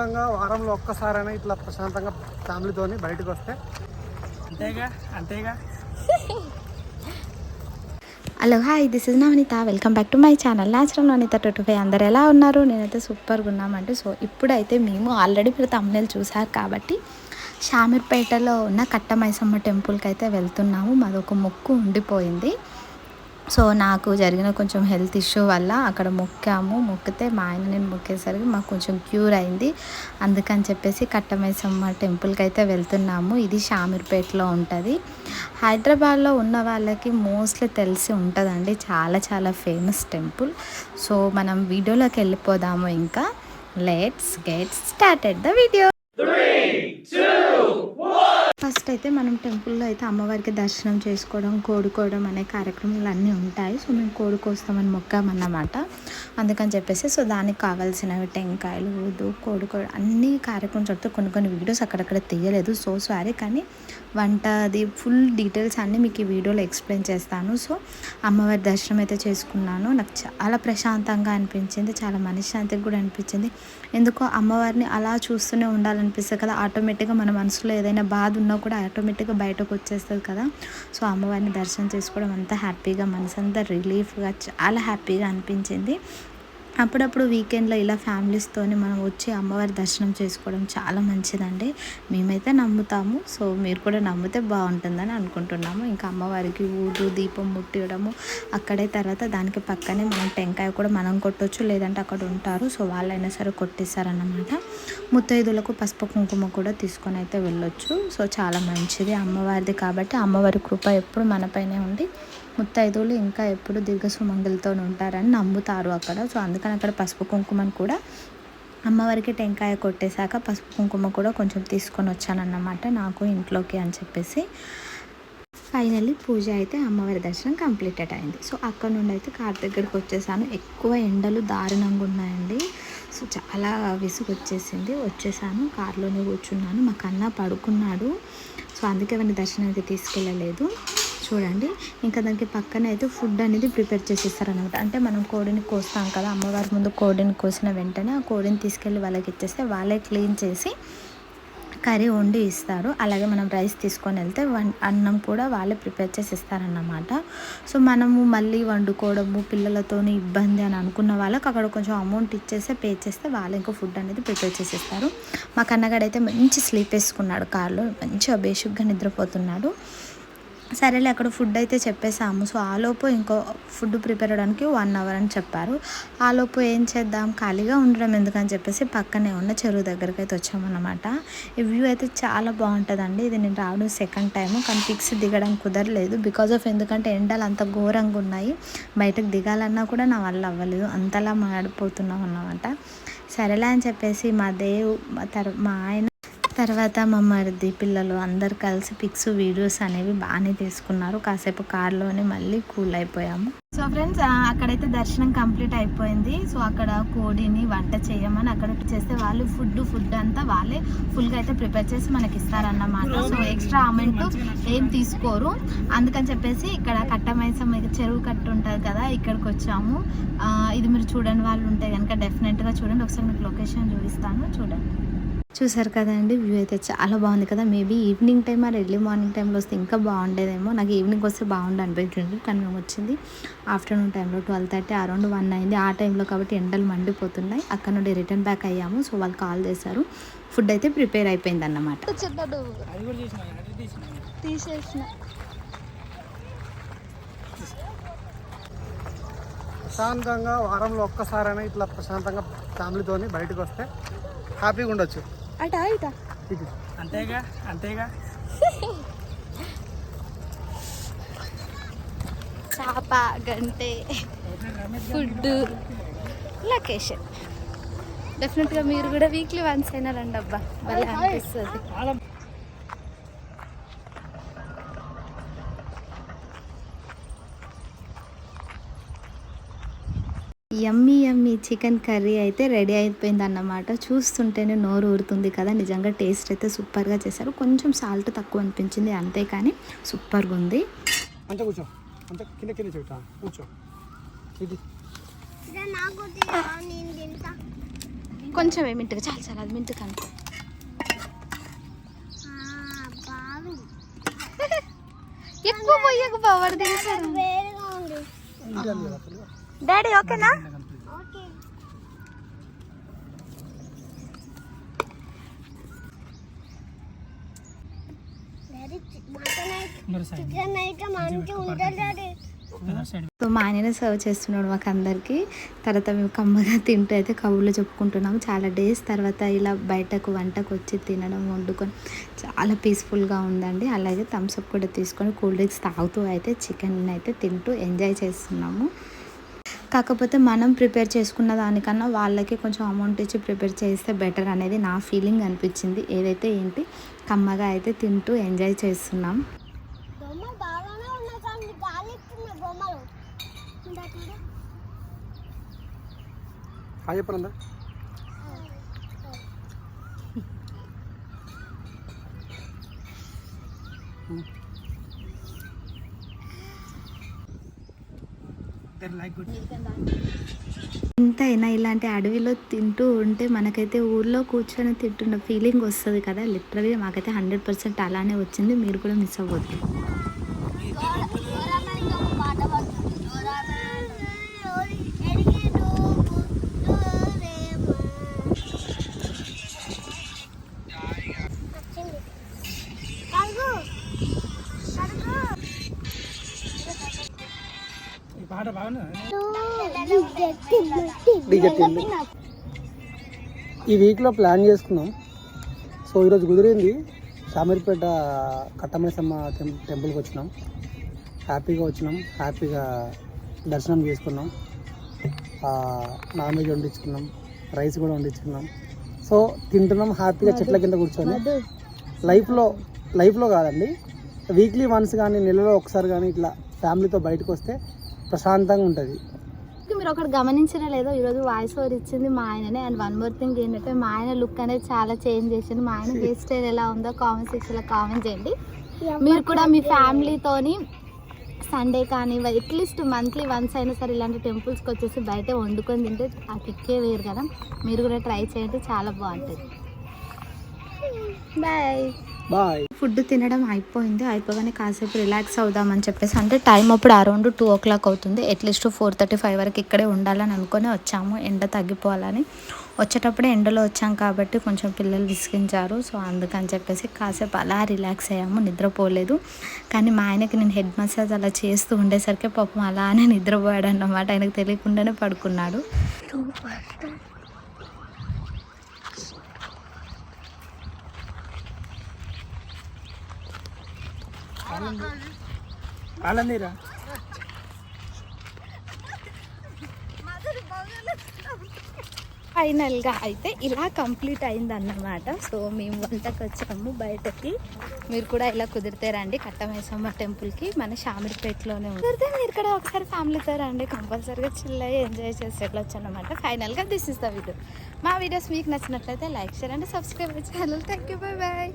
ప్రశాంతంగా వారంలో ఒక్కసారైనా ఇట్లా ప్రశాంతంగా ఫ్యామిలీతో బయటకు వస్తే. అంతేగా? అంతేగా? Hello hi this is Navaneeta. Welcome back to my channel natural Navaneeta two five అందరు ఎలా ఉన్నారు? నేనైతే సూపర్గా ఉన్నామంటే సో ఇప్పుడైతే మేము ఆల్రెడీ మీరు తమ్ముళ్ళు చూసారు కాబట్టి షామీర్పేటలో ఉన్న కట్టమైసమ్మ టెంపుల్కి అయితే వెళ్తున్నాము. మాది ఒక మొక్కు ఉండిపోయింది. సో నాకు జరిగిన కొంచెం హెల్త్ ఇష్యూ వల్ల అక్కడ మొక్కాము. మొక్కితే మా ఆయన నేను మొక్కేసరికి మాకు కొంచెం క్యూర్ అయింది. అందుకని చెప్పేసి కట్టమేసమ్మ టెంపుల్కి అయితే వెళ్తున్నాము. ఇది షామీర్పేటలో ఉంటుంది. హైదరాబాద్లో ఉన్న వాళ్ళకి మోస్ట్లీ తెలిసి ఉంటుందండి. చాలా చాలా ఫేమస్ టెంపుల్. సో మనం వీడియోలోకి వెళ్ళిపోదాము ఇంకా. Let's get started the video. First అయితే మనం టెంపుల్లో అయితే అమ్మవారికి దర్శనం చేసుకోవడం కోడుకోవడం అనే కార్యక్రమాలు అన్నీ ఉంటాయి. సో మేము కోడుకొస్తామని మొక్కామన్నమాట అందుకని చెప్పేసి సో దానికి కావాల్సినవి టెంకాయలు ఊదు కోడుకోవడం అన్ని కార్యక్రమం చెప్తే కొన్ని కొన్ని వీడియోస్ అక్కడక్కడ తీయలేదు. సో సారీ కానీ వంట అది ఫుల్ డీటెయిల్స్ అన్నీ మీకు ఈ వీడియోలో ఎక్స్ప్లెయిన్ చేస్తాను. సో అమ్మవారి దర్శనం అయితే చేసుకున్నాను. నాకు చాలా ప్రశాంతంగా అనిపించింది. చాలా మనశ్శాంతిగా కూడా అనిపించింది. ఎందుకో అమ్మవారిని అలా చూస్తూనే ఉండాలనిపిస్తుంది కదా. ఆటోమేటిక్గా మన మనసులో ఏదైనా బాధ ఉన్నా కూడా ఆటోమేటిక్గా బయటకు వచ్చేస్తుంది కదా. సో అమ్మవారిని దర్శనం చేసుకోవడం అంతా హ్యాపీగా మనసు అంతా రిలీఫ్గా చాలా హ్యాపీగా అనిపించింది. అప్పుడప్పుడు వీకెండ్లో ఇలా ఫ్యామిలీస్తో మనం వచ్చి అమ్మవారి దర్శనం చేసుకోవడం చాలా మంచిదండి. మేమైతే నమ్ముతాము. సో మీరు కూడా నమ్మితే బాగుంటుందని అనుకుంటున్నాము. ఇంకా అమ్మవారికి ఊదు దీపం ముట్టియడము అక్కడే తర్వాత దానికి పక్కనే మనం టెంకాయ కూడా మనం కొట్టొచ్చు లేదంటే అక్కడ ఉంటారు. సో వాళ్ళైనా సరే కొట్టేస్తారన్నమాట ముత్తైదులకు పసుపు కుంకుమ కూడా తీసుకొని అయితే వెళ్ళొచ్చు. సో చాలా మంచిది అమ్మవారిది కాబట్టి అమ్మవారి కృప ఎప్పుడు మనపైనే ఉండి ముత్తైదువులు ఇంకా ఎప్పుడు దీర్ఘసుమంగులతో ఉంటారని నమ్ముతారు అక్కడ. సో అందుకని అక్కడ పసుపు కుంకుమను కూడా అమ్మవారికి టెంకాయ కొట్టేశాక పసుపు కుంకుమ కూడా కొంచెం తీసుకొని వచ్చానన్నమాట నాకు ఇంట్లోకి అని చెప్పేసి. ఫైనల్లీ పూజ అయితే అమ్మవారి దర్శనం కంప్లీటెడ్ అయింది. సో అక్కడ నుండి అయితే కార్ దగ్గరికి వచ్చేసాను. ఎక్కువ ఎండలు దారుణంగా ఉన్నాయండి. సో చాలా విసుగు వచ్చేసింది వచ్చేసాను కార్లోనే కూర్చున్నాను. మా కన్నా పడుకున్నాడు. సో అందుకే వాడిని దర్శనం అయితే తీసుకెళ్ళలేదు. చూడండి. ఇంకా దానికి పక్కన అయితే ఫుడ్ అనేది ప్రిపేర్ చేసేస్తారనమాట అంటే మనం కోడిని కోస్తాం కదా అమ్మవారి ముందు కోడిని కోసిన వెంటనే ఆ కోడిని తీసుకెళ్ళి వాళ్ళకి ఇచ్చేస్తే వాళ్ళే క్లీన్ చేసి కర్రీ వండి ఇస్తారు. అలాగే మనం రైస్ తీసుకొని వెళ్తే వన్ అన్నం కూడా వాళ్ళే ప్రిపేర్ చేసి ఇస్తారన్నమాట సో మనము మళ్ళీ వండుకోవడము పిల్లలతోని ఇబ్బంది అని అనుకున్న వాళ్ళకి అక్కడ కొంచెం అమౌంట్ ఇచ్చేస్తే పే చేస్తే వాళ్ళు ఇంకో ఫుడ్ అనేది ప్రిపేర్ చేసి ఇస్తారు మా కన్నగాడైతే మంచి స్లీప్ వేసుకున్నాడు కార్లో మంచిగా బేషుగ్గా నిద్రపోతున్నాడు. సరేలే అక్కడ ఫుడ్ అయితే చెప్పేసాము సో ఆలోపు ఇంకో ఫుడ్ ప్రిపేర్ అవ్వడానికి వన్ అవర్ అని చెప్పారు. ఆలోపు ఏం చేద్దాం? ఖాళీగా ఉండడం ఎందుకని చెప్పేసి పక్కనే ఉన్న చెరువు దగ్గరికి అయితే వచ్చామన్నమాట. ఈ వ్యూ అయితే చాలా బాగుంటుందండి. ఇది నేను రావడం సెకండ్ టైం కానీ పిక్స్ దిగడం కుదరలేదు. బికాజ్ ఆఫ్ ఎందుకంటే ఎండలు అంత ఘోరంగా ఉన్నాయి. బయటకు దిగాలన్నా కూడా నా వల్ల అవ్వలేదు. అంతలా మాడిపోతున్నాం అన్నమాట సరేలే అని చెప్పేసి మా దేవు మా మా ఆయన తర్వాత మా మరిది పిల్లలు అందరు కలిసి పిక్స్ వీడియోస్ అనేవి బాగానే తీసుకున్నారు. కాసేపు కార్లోనే మళ్ళీ కూల్ అయిపోయాము. సో ఫ్రెండ్స్ అక్కడైతే దర్శనం కంప్లీట్ అయిపోయింది. సో అక్కడ కోడిని వంట చేయమని అక్కడ చేస్తే వాళ్ళు ఫుడ్ ఫుడ్ అంతా వాళ్ళే ఫుల్గా అయితే ప్రిపేర్ చేసి మనకి ఇస్తారన్నమాట. సో ఎక్స్ట్రా అమౌంట్ ఏం తీసుకోరు. అందుకని చెప్పేసి ఇక్కడ కట్టమైసం చెరువు కట్టు ఉంటుంది కదా ఇక్కడికి వచ్చాము. ఇది మీరు చూడని వాళ్ళు ఉంటే కనుక డెఫినెట్గా చూడండి. ఒకసారి మీకు లొకేషన్ చూపిస్తాను. చూడండి. చూసారు కదండి వ్యూ అయితే చాలా బాగుంది కదా. Maybe evening time or early morning టైంలో వస్తే ఇంకా బాగుండేదేమో. నాకు ఈవినింగ్ వస్తే బాగుండు అనిపించింది కానీ మేము వచ్చింది ఆఫ్టర్నూన్ టైంలో ట్వెల్వ్ థర్టీ అరౌండ్ వన్ అయింది. ఆ టైంలో కాబట్టి ఎండలు మండిపోతున్నాయి. అక్కడ నుండి రిటర్న్ బ్యాక్ అయ్యాము. సో వాళ్ళు కాల్ చేశారు. ఫుడ్ అయితే ప్రిపేర్ అయిపోయింది అన్నమాట తీసేసిన. ప్రశాంతంగా వారంలో ఒక్కసారైనా ఇట్లా ప్రశాంతంగా ఫ్యామిలీతోని బయటకు వస్తే హ్యాపీగా ఉండొచ్చు. అట ఇట. అంతేగా అంతేగా. చేప గంటే ఫుడ్ లొకేషన్. డెఫినెట్గా మీరు కూడా వీక్లీ వన్స్ అయినా రండి అబ్బా భలే అనిపిస్తుంది. చికెన్ కర్రీ అయితే రెడీ అయిపోయింది అన్నమాట చూస్తుంటేనే నోరు ఊరుతుంది కదా. నిజంగా టేస్ట్ అయితే సూపర్గా చేశారు. కొంచెం సాల్ట్ తక్కువ అనిపించింది అంతే కానీ సూపర్గా ఉంది. అంతే కూర్చో. అంతే కింద కింద చెబుతా కూర్చో. ఇది. కొంచెమే మింటుగా చాలా చాలా అది మింటు కనుక ఎక్కువ పోయకు బావాడు దిగుతాడు డాడీ ఓకేనా? సో మా ఆయననే సర్వ్ చేస్తున్నాడు మాకు అందరికి. తర్వాత మేము కమ్మగా తింటూ అయితే కబుర్లు చెప్పుకుంటున్నాము. చాలా డేస్ తర్వాత ఇలా బయటకు వంటకు వచ్చి తినడం వండుకొని చాలా పీస్ఫుల్గా ఉందండి. అలాగే థమ్స్అప్ కూడా తీసుకొని కూల్ డ్రింక్స్ తాగుతూ అయితే చికెన్ అయితే తింటూ ఎంజాయ్ చేస్తున్నాము. కాకపోతే మనం ప్రిపేర్ చేసుకున్న దానికన్నా వాళ్ళకి కొంచెం అమౌంట్ ఇచ్చి ప్రిపేర్ చేస్తే బెటర్ అనేది నా ఫీలింగ్ అనిపించింది. ఏదైతే ఏంటి కమ్మగా అయితే తింటూ ఎంజాయ్ చేస్తున్నాం బొమ్మలు బాగానే ఉన్నాయి కానీ గాలి ఇస్తున్నాయి బొమ్మలు హాయ్ ఎంతైనా ఇలాంటి అడవిలో తింటూ ఉంటే మనకైతే ఊర్లో కూర్చొని తింటున్న ఫీలింగ్ వస్తుంది కదా. లిటరలీ మాకైతే హండ్రెడ్ పర్సెంట్ అలానే వచ్చింది. మీరు కూడా మిస్ అవ్వద్దు. పాట బాగున్నా ఈ వీక్లో ప్లాన్ చేసుకున్నాం. సో ఈరోజు కుదిరింది. షామీర్పేట కట్టమేసమ్మ టెం టెంపుల్కి వచ్చినాం. హ్యాపీగా వచ్చినాం. హ్యాపీగా దర్శనం చేసుకున్నాం. Non veg వండించుకున్నాం. రైస్ కూడా వండించుకున్నాం. సో తింటున్నాం హ్యాపీగా చెట్ల కింద కూర్చొని. లైఫ్లో లైఫ్లో కాదండి. వీక్లీ వన్స్ కానీ నెలలో ఒకసారి కానీ ఇట్లా ఫ్యామిలీతో బయటకు వస్తే ప్రశాంతంగా ఉంటుంది. మీరు ఒకటి గమనించిన లేదో ఈరోజు వాయిస్ ఓవర్ ఇచ్చింది మా ఆయననే. అండ్ వన్ మోర్ థింగ్ ఏంటంటే మా ఆయన లుక్ అనేది చాలా చేంజ్ చేసింది మా ఆయన హెయిర్ స్టైల్ ఎలా ఉందో కామెంట్ సెక్షన్లో కామెంట్ చేయండి. మీరు కూడా మీ ఫ్యామిలీతోని సండే కానీ అట్లీస్ట్ మంత్లీ వన్స్ అయినా సరే ఇలాంటి టెంపుల్స్కి వచ్చేసి బయట వండుకొని తింటే ఆ కిక్కే వేరు కదా. మీరు కూడా ట్రై చేయండి చాలా బాగుంటుంది. బాయ్ బాయ్ ఫుడ్ తినడం అయిపోయింది. అయిపోగానే కాసేపు రిలాక్స్ అవుదామని చెప్పేసి అంటే టైం అప్పుడు అరౌండ్ టూ ఓ క్లాక్ అవుతుంది. At least four thirty five వరకు ఇక్కడే ఉండాలని అనుకొని వచ్చాము. ఎండ తగ్గిపోవాలని. వచ్చేటప్పుడే ఎండలో వచ్చాం కాబట్టి కొంచెం పిల్లలు విసిగించారు. సో అందుకని చెప్పేసి కాసేపు అలా రిలాక్స్ అయ్యాము. నిద్రపోలేదు. కానీ మా ఆయనకి నేను హెడ్ మసాజ్ అలా చేస్తూ ఉండేసరికి పాపం అలానే నిద్రపోయాడు అన్నమాట ఆయనకు తెలియకుండానే పడుకున్నాడు. ఆనందీరా ఫైనల్గా అయితే ఇలా కంప్లీట్ అయింది అన్నమాట సో మేము వంటకు వచ్చాము బయటకి. మీరు కూడా ఇలా కుదిరితే రండి. కట్టమైసమ్మ టెంపుల్కి మన షామిడిపేటలోనే కుదిరితే మీరు కూడా ఒకసారి ఫ్యామిలీతో రండి. కంపల్సరీగా చిల్ అయ్యి ఎంజాయ్ చేసి వెళ్ళొచ్చు అనమాట ఫైనల్గా దిస్ ఇస్ ద వీడియో. మా వీడియోస్ మీకు నచ్చినట్లయితే లైక్ చేయండి and subscribe channel. Thank you bye bye